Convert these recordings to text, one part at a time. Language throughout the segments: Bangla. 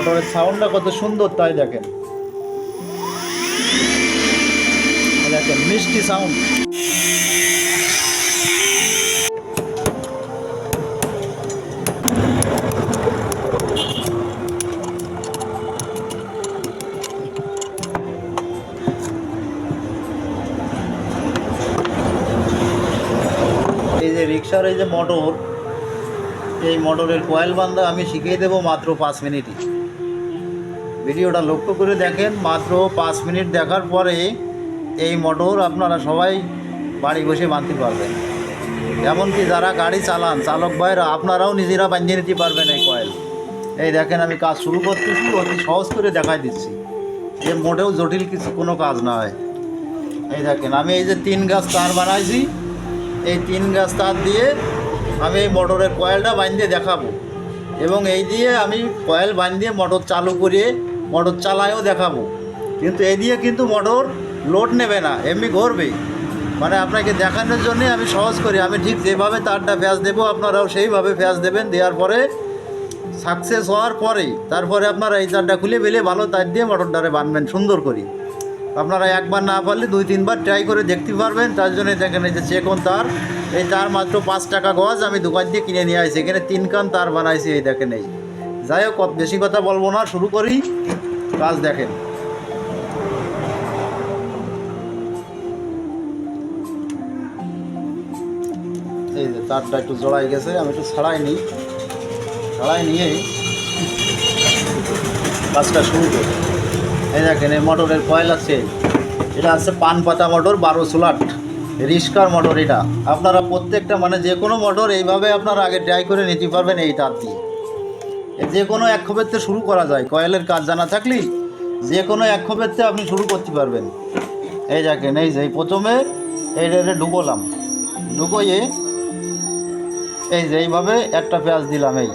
মোটরের সাউন্ডটা কত সুন্দর তাই দেখেন। দেখেন মিষ্টি সাউন্ড এই যে রিক্সার এই যে মোটর এই মোটরের কয়েল বান্ধা আমি শিখিয়ে দেবো মাত্র পাঁচ মিনিটই। ভিডিওটা লক্ষ্য করে দেখেন, মাত্র পাঁচ মিনিট দেখার পরে এই মোটর আপনারা সবাই বাড়ি বসে বাঁধতে পারবেন। এমনকি যারা গাড়ি চালান, চালক ভাইরা, আপনারাও নিজেরা বাঁধিয়ে নিতে পারবেন এই কয়েল। এই দেখেন আমি কাজ শুরু করতেছি, অতি সহজ করে দেখাই দিচ্ছি। যে মোটেও জটিল কিছু, কোনো কাজ নয় এই দেখেন, আমি এই যে তিন গাছ তার বানাইছি, এই তিন গাছ তার দিয়ে আমি এই মোটরের কয়েলটা বাঁধিয়ে দেখাবো। এবং এই দিয়ে আমি কয়েল বাঁধিয়ে মোটর চালু করিয়ে মোটর চালায়ও দেখাবো। কিন্তু এই দিয়ে কিন্তু মোটর লোড নেবে না, এমনি ঘুরবে মানে আপনাকে দেখানোর জন্যে আমি সহজ করি, আমি ঠিক যেভাবে তারটা ফ্যাস দেবো, আপনারাও সেইভাবে ফ্যাস দেবেন, দেওয়ার পরে সাকসেস হওয়ার পরে তারপরে আপনারা এই তারটা খুলে বেলে ভালো তার দিয়ে মোটরটারে বানবেন, সুন্দর করি। আপনারা একবার না পারলে দুই, তিনবার ট্রাই করে দেখতে পারবেন, তার জন্য দেখেন এই যে চেকন তার, এই তার মাত্র পাঁচ টাকা গজ আমি দোকান দিয়ে কিনে নিয়ে আসি, এখানে তিন কান তার বানাইছি, এই দেখেন এই। যাই হোক বেশি কথা বলব না, শুরু করি। কাজ দেখেন। এই যে তারটা একটু জড়াই গেছে, আমি একটু ছাড়াই নিই। ছাড়াই নিয়েই কাজটা শুরু করি। এই দেখেন, এই মোটরের কয়েল আছে। এটা আছে পান পাতা মোটর, বারো সোলাট রিস্কার মোটর এটা। আপনারা প্রত্যেকটা মানে যে কোনো মোটর এইভাবে আপনারা আগে ট্রাই করে নিতে পারবেন এই তার দিয়ে। যে কোনো এক খোপেরতে শুরু করা যায়। কয়েলের কাজ জানা থাকলেই যে কোনো এক খোপেরতে আপনি শুরু করতে পারবেন। এই দেখেন, এই যে প্রথমে এই রেটে ঢুকোলাম। ঢুকোয়ে এই যে এইভাবে একটা পেঁয়াজ দিলাম, এই।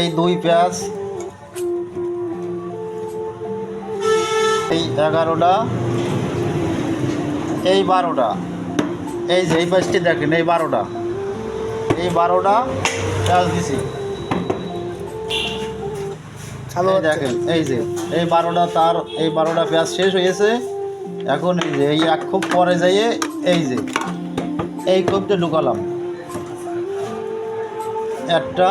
এই দুই পেঁয়াজ, এই এগারোটা, এই বারোটা। এই যে এই পাঁচটি দেখেন, এই বারোটা। এই বারোটা পেঁয়াজ দিছি। দেখেন এই যে এই বারোটা তার এই বারোটা পেঁয়াজ শেষ হয়েছে এখন এই যে এই এক খুব পরে যাইয়ে এই যে এই কোপতে ঢুকালাম। একটা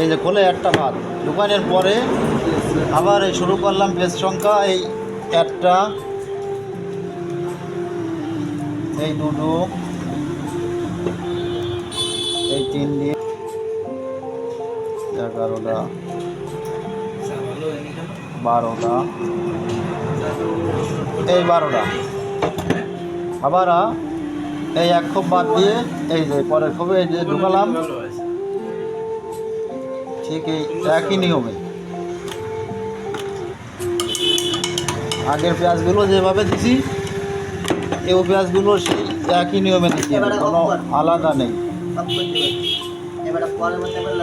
এই যে খোলে একটা ভাত। ঢুকানোর পরে আবার এই শুরু করলাম পেজ সংখ্যা এই একটা এই দুটো তিন দিয়ে এগারোটা বারোটা। এই বারোটা। আবার এই এক খোপ বাদ দিয়ে, এই যে পরের খোপে এই যে ঢুকালাম। ঠিক এই একই নিয়মে। আগের পেঁয়াজগুলো যেভাবে দিছি এই পেঁয়াজগুলো সেই একই নিয়মে দিচ্ছি কোনো আলাদা নেই। এবারে পরের মধ্যে আবার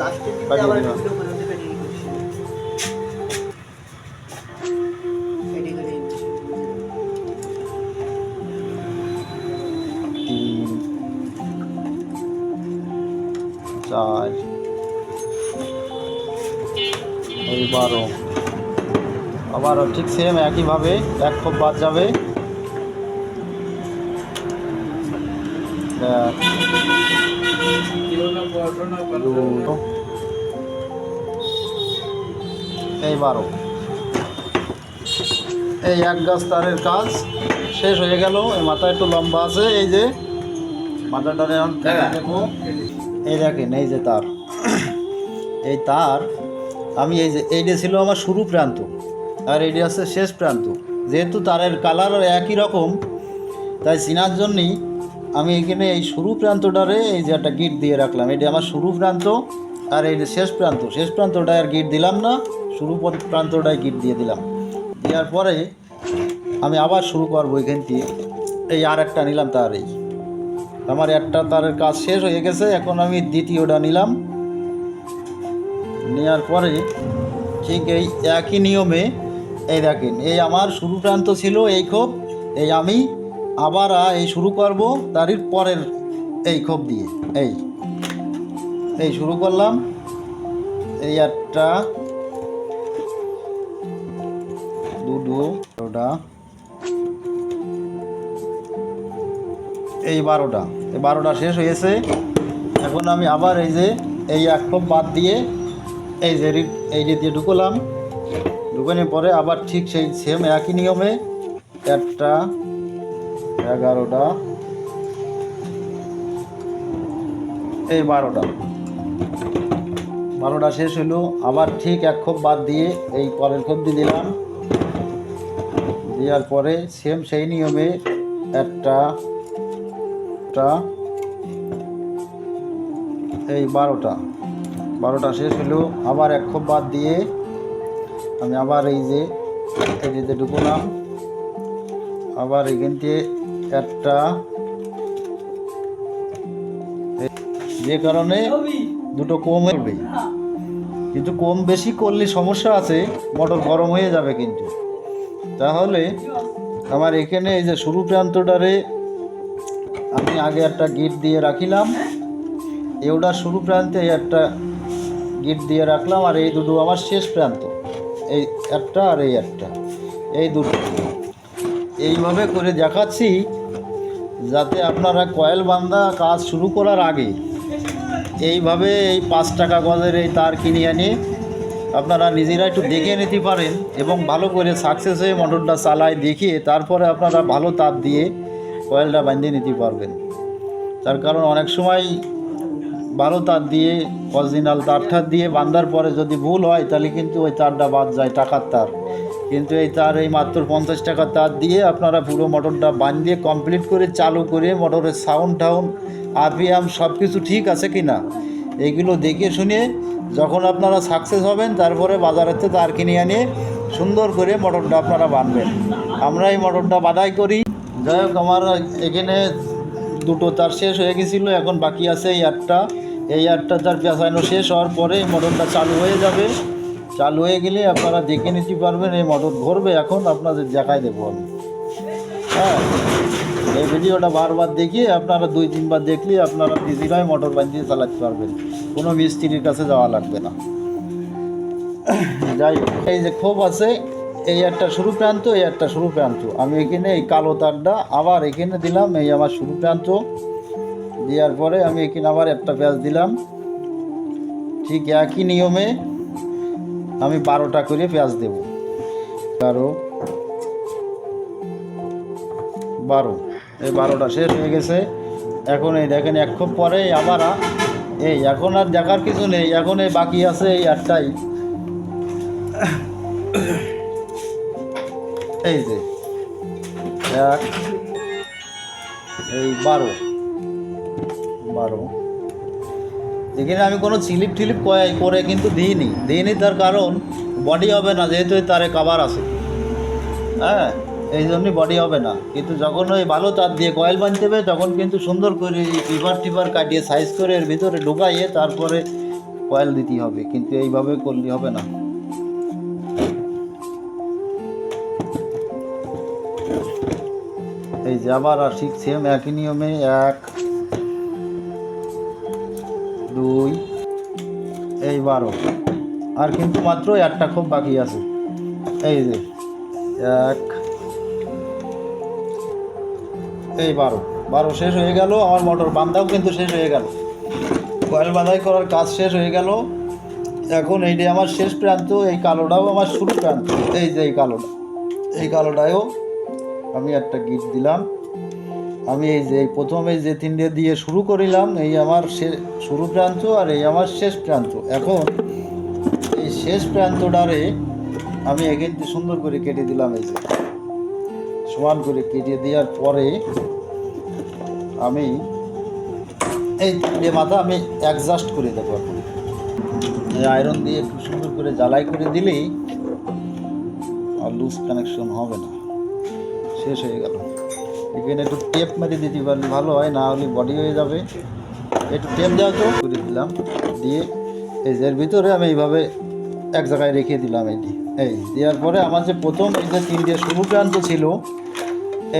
লাস্টের দিকে পাঠিয়ে আবার দিলাম। ভিডিও করে দেবে এডিট করছি এডিট করে দিচ্ছি। তিন চার। এই বারো আবারও ঠিক সেম একইভাবে এক খোপ বাদ যাবে। এই বারো। এই এক গাছ তারের কাজ শেষ হয়ে গেল। এই মাথা একটু লম্বা আছে এই যে মাথাটা এখন কেটে এই দেখেন এই যে তার। এই তার আমি এই যে এইটা ছিল আমার শুরু প্রান্ত আর এইটা আছে শেষ প্রান্ত। যেহেতু তারের কালার একই রকম তাই চিনার জন্যই আমি এখানে এই শুরু প্রান্তটারে এই যে একটা গিট দিয়ে রাখলাম। এটা আমার শুরু প্রান্ত আর এই যে শেষ প্রান্ত। শেষ প্রান্তটায় আর গিট দিলাম না, শুরু প্রান্তটায় গিট দিয়ে দিলাম। দেওয়ার পরে আমি আবার শুরু করব এখান থেকে এই আর একটা নিলাম তার এই। আমার একটা তারের কাজ শেষ হয়ে গেছে, এখন আমি দ্বিতীয়টা নিলাম। নেওয়ার পরে ঠিক এই একই নিয়মে, এই দেখেন, এই আমার শুরু প্রান্ত ছিল এই খোপ এই আমি আবার এই শুরু করব তারই পরের এই খোপ দিয়ে। এই। এই শুরু করলাম। এই একটা। দুটো ওটা এই বারোটা। এই বারোটা শেষ হয়েছে। এখন আমি আবার এই যে, এই এক খোপ বাদ দিয়ে এই যে এই যে দিয়ে ঢুকলাম। ঢুকানোর পরে আবার ঠিক সেই সেম একই নিয়মে একটা এগারোটা। এই বারোটা। বারোটা শেষ হলো আবার ঠিক এক খোপ বাদ দিয়ে এই পরের খোপ দিয়ে দিলাম। দেওয়ার পরে সেম সেই নিয়মে একটা এই বারোটা। বারোটা শেষ হলো আবার এক খোপ বাদ দিয়ে আমি আবার এই যে এই যে ঢুকলাম। আবার এখান থেকে একটা যে কারণে দুটো কম হবে। কিন্তু কম বেশি করলে সমস্যা আছে, মোটর গরম হয়ে যাবে কিন্তু। তাহলে আমার এখানে এই যে শুরু প্রান্তটারে আমি আগে একটা গিট দিয়ে রাখিলাম। এওটার শুরু প্রান্তে একটা গিট দিয়ে রাখলাম আর এই দুটো আমার শেষ প্রান্ত। এই একটা আর এই একটা। এই দুটো। এইভাবে করে দেখাচ্ছি। যাতে আপনারা কয়েল বান্ধা কাজ শুরু করার আগে এইভাবে এই পাঁচ টাকা গজের এই তার কিনে আনি আপনারা নিজেরা একটু দেখে নিতে পারেন এবং ভালো করে সাকসেস হয়ে মোটরটা চালায় দেখিয়ে তারপরে আপনারা ভালো তার দিয়ে কয়েলটা বাঁধিয়ে নিতে পারবেন। তার কারণ অনেক সময় ভালো তার দিয়ে অরিজিনাল তারটা দিয়ে বাঁধার পরে যদি ভুল হয় তাহলে কিন্তু ওই তারটা বাদ যায়, টাকার তার। কিন্তু এই তার এই মাত্র পঞ্চাশ টাকার তার দিয়ে আপনারা পুরো মোটরটা বাঁধিয়ে কমপ্লিট করে চালু করে মোটরের সাউন্ড টাউন আরপিএম সব কিছু ঠিক আছে কি না এইগুলো দেখে শুনে যখন আপনারা সাকসেস হবেন, তারপরে বাজারেতে তার কিনে আনিয়ে সুন্দর করে মোটরটা আপনারা বাঁধবেন। আমরা এই মোটরটা বাধাই করি। যাই হোক, আমার এখানে দুটো তার শেষ হয়ে গেছিল, এখন বাকি আছে এই আটটা। এই আটটা তার পেঁচানো শেষ হওয়ার পরে এই মোটরটা চালু হয়ে যাবে। চালু হয়ে গেলে আপনারা দেখে নিতে পারবেন, এই মোটর ধরবে এখন আপনাদের দেখাই দেবো আমি। হ্যাঁ এই ভিডিওটা বারবার দেখিয়ে আপনারা দুই, তিনবার দেখলে আপনারা নিজেরাই মোটর বাঁধিয়ে চালাতে পারবেন। কোনো মিস্ত্রির কাছে যাওয়া লাগবে না। যাই এই যে ক্ষোভ আছে, এই একটা শুরু প্রান্ত, এই একটা শুরু প্রান্ত। আমি এখানে এই কালো তারটা আবার এখানে দিলাম, এই আমার শুরু প্রান্ত। দেওয়ার পরে আমি এখানে আবার একটা পেঁয়াজ দিলাম। ঠিক একই নিয়মে আমি বারোটা করে পেঁয়াজ দেব। বারো। বারো। এই বারোটা শেষ হয়ে গেছে। এখন এই দেখেন, এক খুব পরে আবার এই এখন আর দেখার কিছু নেই। এখন এই বাকি আছে এই একটাই এই যে, এক, এই বারো। বারো। এখানে আমি কোনো স্লিপ টিলিপ করে কিন্তু দিইনি। দিইনি তার কারণ বডি হবে না, যেহেতু তারে কাবার আছে। হ্যাঁ এই জন্যই বডি হবে না। কিন্তু যখন ওই ভালো তার দিয়ে কয়েল বানতে হবে, তখন কিন্তু সুন্দর করে টিপার টিপার কাটিয়ে সাইজ করে এর ভিতরে ঢুকাইয়ে তারপরে কয়েল দিতে হবে। কিন্তু এইভাবে করলে হবে না। এই যে আবার আর ঠিক সেম একই নিয়মে এক দুই, এই বারো। আর কিন্তু মাত্র একটা খুব বাকি আছে। এই যে, এক, এই বারো। বারো শেষ হয়ে গেল, আমার মোটর বান্ধাও কিন্তু শেষ হয়ে গেল। কয়েল বাঁধাই করার কাজ শেষ হয়ে গেল। এখন এইটা আমার শেষ প্রান্ত, এই কালোটাও আমার শুরু প্রান্ত। এই যে এই কালোটা, এই কালোটায়ও আমি একটা গিট দিলাম। আমি এই যে এই প্রথমে যে তিনটে দিয়ে শুরু করিলাম, এই আমার শুরু প্রান্ত আর এই আমার শেষ প্রান্ত। এখন এই শেষ প্রান্তটারে আমি থেকে সুন্দর করে কেটে দিলাম এই যে। সমান করে কেটে দেওয়ার পরে আমি এই তিনটে মাথা আমি অ্যাডজাস্ট করে দেবো এখন। এই আয়রন দিয়ে একটু সুন্দর করে জ্বালাই করে দিলেই আর লুজ কানেকশন হবে না। শেষ হয়ে গেল। এখানে একটু টেপ মেরে দিতে পারলে ভালো হয়, না হলে বডি হয়ে যাবে। একটু টেপ দেওয়া তো করে দিলাম। দিয়ে এই ভিতরে আমি এইভাবে এক জায়গায় রেখে দিলাম এটি এই দেওয়ার পরে আমার যে প্রথম এই যে তিনটে শুরু প্রান্ত ছিল,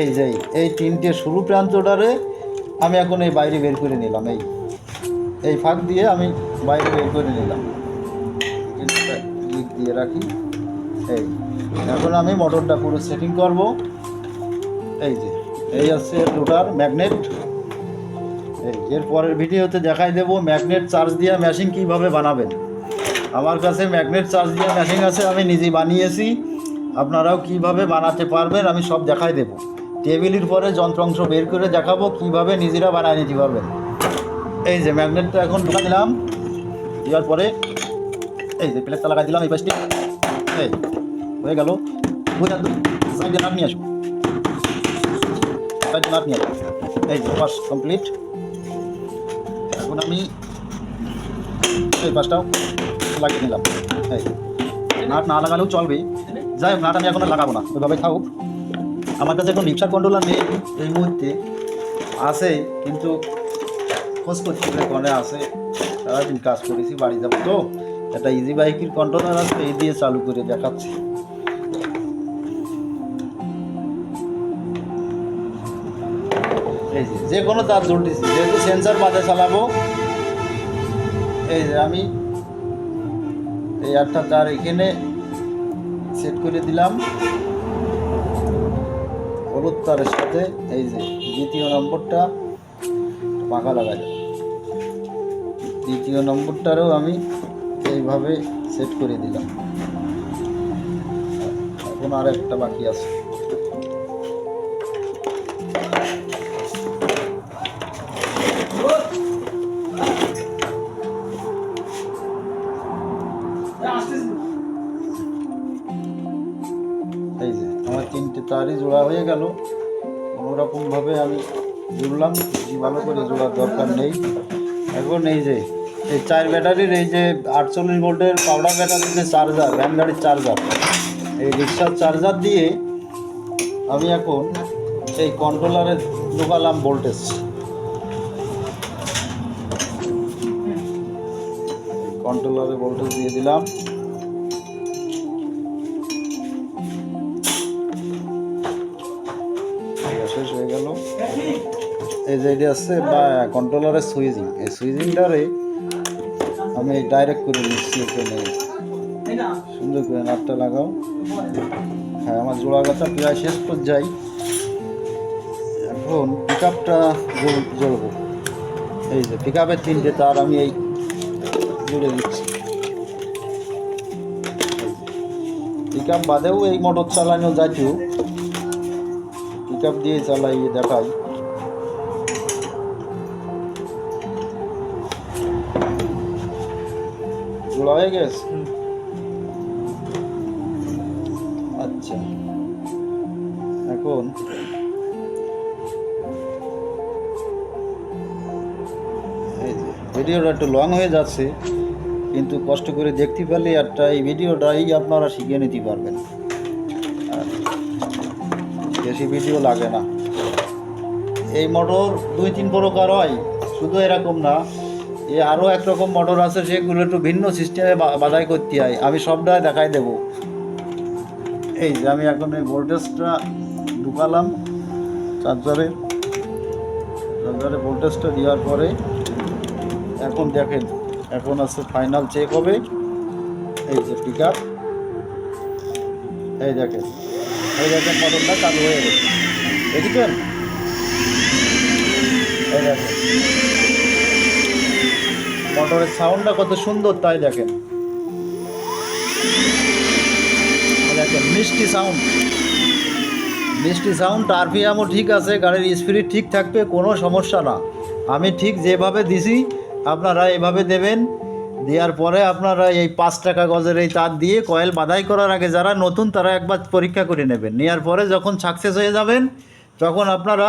এই যে এই তিনটে শুরু প্রান্তটারে আমি এখন এই বাইরে বের করে নিলাম, এই। এই ফাঁক দিয়ে আমি বাইরে বের করে নিলাম। দিয়ে রাখি। এই, এখন আমি মোটরটা পুরো সেটিং করব। এই যে। এই আছে রোটার ম্যাগনেট এর পরের ভিডিওতে দেখাই দেবো ম্যাগনেট চার্জ দিয়ে মেশিন কীভাবে বানাবেন। আমার কাছে ম্যাগনেট চার্জ দিয়ে মেশিন আছে, আমি নিজেই বানিয়েছি। আপনারাও কীভাবে বানাতে পারবেন, আমি সব দেখাই দেবো। টেবিলের পরে যন্ত্রাংশ বের করে দেখাবো, কীভাবে নিজেরা বানায় নিতে পারবেন। এই যে ম্যাগনেটটা এখন ঢোকা দিলাম। দেওয়ার পরে, এই যে প্লেটটা লাগাই দিলাম, এই পাশটি এই, হয়ে গেল। বুঝা সাইডে নাট নিয়ে সাইডে নাট নিয়ে এই যে কমপ্লিট এখন আমি এই পাশটাও লাগিয়ে নিলাম। এই, নাট না লাগালেও চলবে। যাই হোক, নাট আমি এখন লাগাবো না। ওইভাবে থাকুক। আমার কাছে এখন রিক্সার কন্ট্রোলার নেই এই মুহূর্তে। আছে, কিন্তু খোঁজ হবে ঘরে আছে। সারাদিন কাজ করেছি, বাড়ি যাব তো। একটা ইজি বাইকের কন্ট্রোলার আছে এই দিয়ে চালু করে দেখাচ্ছি। এই যে যে কোনো তার জুলতেছি যেহেতু সেন্সার বাদে চালাবো, এই যে আমি এই একটা তার এখানে সেট করে দিলাম। হলুদ তারের সাথে, এই যে দ্বিতীয় নম্বরটা পাখা লাগাই দ্বিতীয় নম্বরটারও আমি এইভাবে সেট করে দিলাম। এখন আর একটা বাকি আছে। তারই জোড়া হয়ে গেল। কোনোরকমভাবে আমি জুড়লাম। ভালো করে জোড়ার দরকার নেই। এখন এই যে, এই চার ব্যাটারির এই যে আটচল্লিশ ভোল্টের পাউডার ব্যাটারির যে চার্জার ভ্যান গাড়ির চার্জার, এই রিক্সার চার্জার দিয়ে আমি এখন এই কন্ট্রোলারে ঢোকালাম ভোল্টেজ কন্ট্রোলারে ভোল্টেজ দিয়ে দিলাম। যে এটা আছে বা কন্ট্রোলারের সুইচিং এই সুইচিংটারে আমি ডাইরেক্ট করে দিচ্ছি এখানে। সুন্দর করে নাটটা লাগাও। হ্যাঁ আমার জোড়া গাছা প্রায় শেষ পর্যায়ে। এখন পিক আপটা জ্বলবো এই যে পিক আপের তিনটে তার আমি এই জুড়ে দিচ্ছি। পিক আপ বাদেও এই মোটর চালানো যাইতেও। পিক আপ দিয়ে চালাই, দেখাই। জোড়া হয়ে গেছে আচ্ছা। এখন? ভিডিওটা একটু লং হয়ে যাচ্ছে কিন্তু কষ্ট করে দেখতে পারলে একটা এই ভিডিওটাই আপনারা শিখে নিতে পারবেন। বেশি ভিডিও লাগে না। এই মোটর দুই তিন প্রকার হয় শুধু এরকম না এ আরও একরকম মোটর আছে, সেগুলো একটু ভিন্ন সিস্টেমে বাধাই করতে হয়। আমি সবটাই দেখাই দেব। এই যে আমি এখন এই ভোল্টেজটা ঢুকালাম চার্জারে চার্জারে ভোল্টেজটা দেওয়ার পরে এখন দেখেন, এখন আছে ফাইনাল চেক হবে। এই যে পিক আপ এই দেখেন এই দেখেন মোটরটা চালু হয়ে গেছে। দেখেছেন? এই দেখেন। মোটরের সাউন্ডটা কত সুন্দর, তাই দেখেন। দেখেন, মিষ্টি সাউন্ড মিষ্টি সাউন্ড আরপিএমও ঠিক আছে, গাড়ির স্পিড ঠিক থাকবে, কোনো সমস্যা না। আমি ঠিক যেভাবে দিছি, আপনারা এভাবে দেবেন। দেওয়ার পরে আপনারা এই পাঁচ টাকা গজের এই তার দিয়ে কয়েল বাধাই করার আগে যারা নতুন, তারা একবার পরীক্ষা করে নেবেন। নেওয়ার পরে যখন সাকসেস হয়ে যাবেন, তখন আপনারা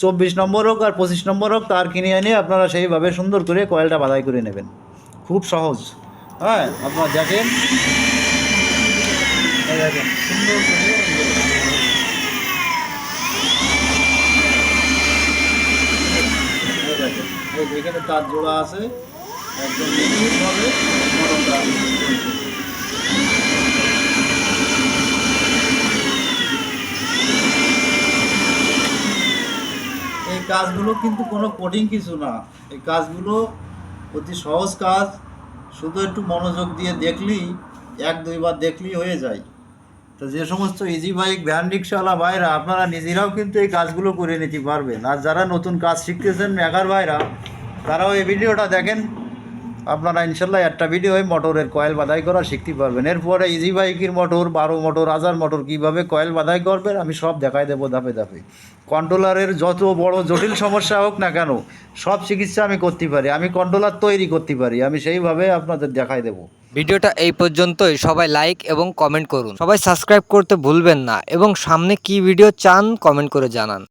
চব্বিশ নম্বর হোক আর পঁচিশ নম্বর হোক, তার কিনে এনে আপনারা সেইভাবে সুন্দর করে কয়েলটা বাধাই করে নেবেন। খুব সহজ। হ্যাঁ আপনারা দেখেন। এখানে তার জোড়া আছে। একদম মোটরটা চলছে। এই কাজগুলো কিন্তু কোনো কঠিন কিছু না। এই কাজগুলো অতি সহজ কাজ, শুধু একটু মনোযোগ দিয়ে দেখলেই, এক দুইবার দেখলেই হয়ে যায়। তো যে সমস্ত ইজি বাইক ভ্যান রিক্সাওয়ালা ভাইরা, আপনারা নিজেরাও কিন্তু এই কাজগুলো করে নিতে পারবেন। আর যারা নতুন কাজ শিখতেছেন মেকার ভাইরা, তারাও এই ভিডিওটা দেখেন। আপনারা ইনশাল্লাহ একটা ভিডিও মোটরের কয়েল বাধাই করা শিখতে পারবেন। এরপরে ইজি বাইকের মোটর বারো মোটর হাজার মোটর কীভাবে কয়েল বাধাই করবেন, আমি সব দেখাই দেবো ধাপে ধাপে। কন্ট্রোলারের যত বড় জটিল সমস্যা হোক না কেন, সব চিকিৎসা আমি করতে পারি, আমি কন্ট্রোলার তৈরি করতে পারি, আমি সেইভাবে আপনাদের দেখাই দেবো। ভিডিওটা এই পর্যন্তই, সবাই লাইক এবং কমেন্ট করুন। সবাই সাবস্ক্রাইব করতে ভুলবেন না, এবং সামনে কি ভিডিও চান কমেন্ট করে জানান।